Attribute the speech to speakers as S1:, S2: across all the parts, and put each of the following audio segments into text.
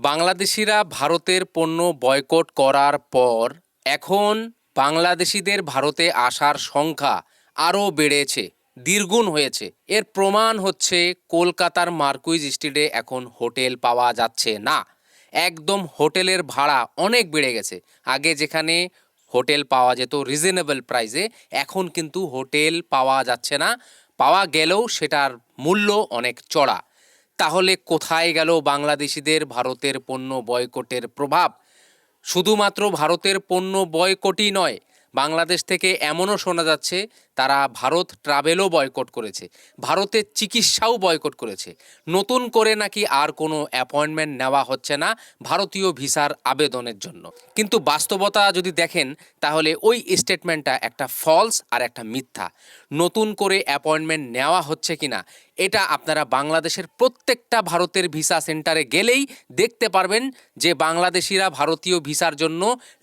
S1: বাংলাদেশিরা ভারতের পণ্য বয়কট করার পর এখন বাংলাদেশিদের ভারতে আসার সংখ্যা আরও বেড়েছে, দ্বিগুণ হয়েছে। এর প্রমাণ হচ্ছে কলকাতার মার্কুইজ স্ট্রিটে এখন হোটেল পাওয়া যাচ্ছে না। একদম হোটেলের ভাড়া অনেক বেড়ে গেছে। আগে যেখানে হোটেল পাওয়া যেত রিজনেবল প্রাইসে, এখন কিন্তু হোটেল পাওয়া যাচ্ছে না। পাওয়া গেলেও সেটার মূল্য অনেক চড়া। তাহলে কোথায় গেল বাংলাদেশিদের ভারতের পণ্য বয়কটের প্রভাব? শুধুমাত্র ভারতের পণ্য বয়কটই নয় বাংলাদেশ থেকে এমনও শোনা যাচ্ছে, তারা ভারত ট্রাভেলও বয়কট করেছে, ভারতের চিকিৎসাও বয়কট করেছে। নতুন করে নাকি আর কোনো অ্যাপয়েন্টমেন্ট নেওয়া হচ্ছে না ভারতীয় ভিসার আবেদনের জন্য। কিন্তু বাস্তবতা যদি দেখেন, তাহলে ওই স্টেটমেন্টটা একটা ফলস আর একটা মিথ্যা। নতুন করে অ্যাপয়েন্টমেন্ট নেওয়া হচ্ছে কিনা, এটা আপনারা বাংলাদেশের প্রত্যেকটা ভারতের ভিসা সেন্টারে গেলেই দেখতে পারবেন যে বাংলাদেশিরা ভারতীয় ভিসার জন্য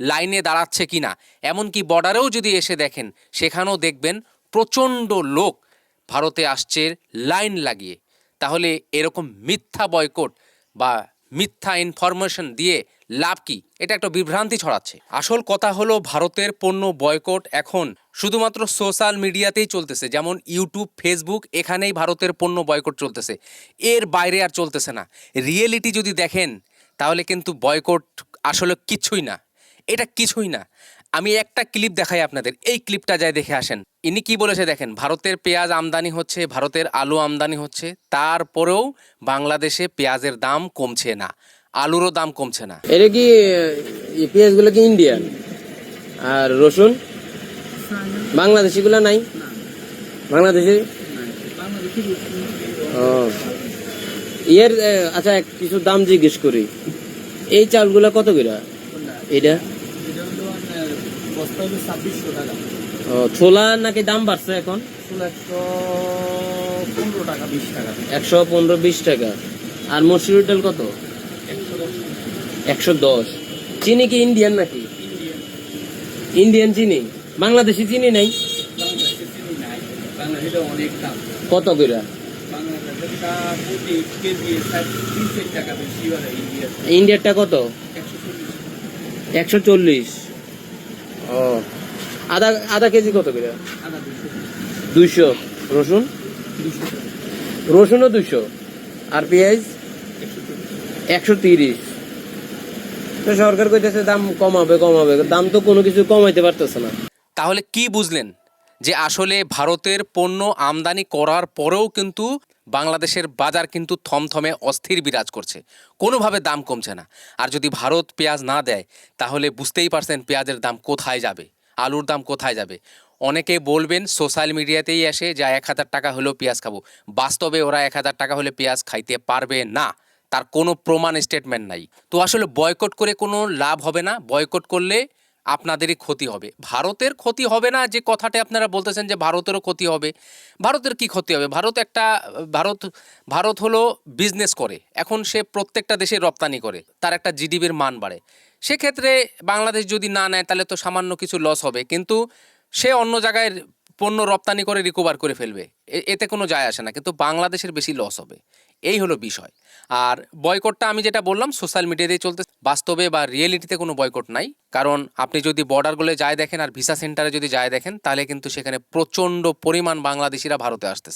S1: লাইনে দাঁড়াচ্ছে কিনা। এমনকি বর্ডারেও যদি এসে দেখেন, সেখানেও দেখবেন প্রচণ্ড লোক ভারতে আসছে, লাইন লাগিয়ে। তাহলে এরকম মিথ্যা বয়কট বা মিথ্যা ইনফরমেশন দিয়ে লাভ কি? এটা একটা বিভ্রান্তি ছড়াচ্ছে। আসল কথা হলো, ভারতের পণ্য বয়কট এখন শুধুমাত্র সোশ্যাল মিডিয়াতেই চলতেছে, যেমন ইউটিউব ফেসবুক এখানেই ভারতের পণ্য বয়কট চলতেছে। এর বাইরে আর চলতেছে না। রিয়েলিটি যদি দেখেন, তাহলে কিন্তু বয়কট আসলে কিছুই না। এটা কিছুই না। আমি একটা ক্লিপ দেখাই আপনাদের। এই ক্লিপটা যাই দেখে আসেন। ইনি কি বলেছে দেখেন, ভারতের পেঁয়াজ আমদানি হচ্ছে, ভারতের আলু আমদানি হচ্ছে, তারপরেও বাংলাদেশে পেঁয়াজের দাম কমছে না, আলুরও দাম কমছে না।
S2: এটা কি পেঁয়াজগুলো কি ইন্ডিয়ান আর রসুন? বাংলাদেশি গুলা নাই? বাংলাদেশি? ও। এর আচ্ছা কিছু দাম জিজ্ঞেস করি। এই চালগুলা কত করে? এটা?
S3: বস্তা হলো ছাব্বিশশো টাকা।
S2: ছোলা নাকি দাম বাড়ছে এখন?
S3: একশো পনেরো টাকা বিশ টাকা।
S2: একশো পনেরো বিশ টাকা। আর মসুর ডাল কত?
S3: একশো দশ।
S2: চিনি কি ইন্ডিয়ান নাকি? ইন্ডিয়ান চিনি? বাংলাদেশি চিনি নাই? কত করে ইন্ডিয়ারটা কত?
S3: একশো চল্লিশ।
S2: ও। আধা আধা কেজি কত করে? দুইশো। রসুন? রসুনও দুইশো। আর পেঁয়াজ?
S3: একশো
S2: তিরিশ। তো সরকার কইতেছে দাম কমাবে কমাবে। দাম তো কোনো কিছু কমাইতে পারতেছে না।
S1: তাহলে কি বুঝলেন? যে আসলে ভারতের পণ্য আমদানি করার পরেও কিন্তু বাংলাদেশের বাজার কিন্তু থমথমে অস্থির বিরাজ করছে। কোনোভাবে দাম কমছে না। আর যদি ভারত পেঁয়াজ না দেয়, তাহলে বুঝতেই পারছেন পেঁয়াজের দাম কোথায় যাবে, আলুর দাম কোথায় যাবে। অনেকে বলবেন, সোশ্যাল মিডিয়াতেই আসে যা এক হাজার টাকা হলেও পেঁয়াজ খাব। বাস্তবে ওরা এক হাজার টাকা হলে পেঁয়াজ খাইতে পারবে না। তার কোনো প্রমাণ স্টেটমেন্ট নাই। তো আসলে বয়কট করে কোনো লাভ হবে না। বয়কট করলে আপনাদেরই ক্ষতি হবে। ভারতের ক্ষতি হবে না যে কথাটা আপনারা বলতেছেন যে ভারতেরও ক্ষতি হবে। ভারতের কি ক্ষতি হবে? ভারত একটা, ভারত ভারত হলো বিজনেস করে। এখন সে প্রত্যেকটা দেশে রপ্তানি করে। তার একটা জিডিপির মান বাড়ে। সেক্ষেত্রে বাংলাদেশ যদি না নেয়, তাহলে তো সামান্য কিছু লস হবে। কিন্তু সে অন্য জায়গায় পণ্য রপ্তানি করে রিকভার করে ফেলবে। এতে কোনো যায় আসে না। কিন্তু বাংলাদেশের বেশি লস হবে। এই হলো বিষয়। আর বয়কটটা আমি যেটা বললাম সোশ্যাল মিডিয়াতেই চলতে বাস্তবে বা রিয়েলিটিতে কোনো বয়কট নাই। কারণ আপনি যদি বর্ডারগুলো যায় দেখেন আর ভিসা সেন্টারে যদি যায় দেখেন, তাহলে কিন্তু সেখানে প্রচণ্ড পরিমাণ বাংলাদেশিরা ভারতে আসতেছে।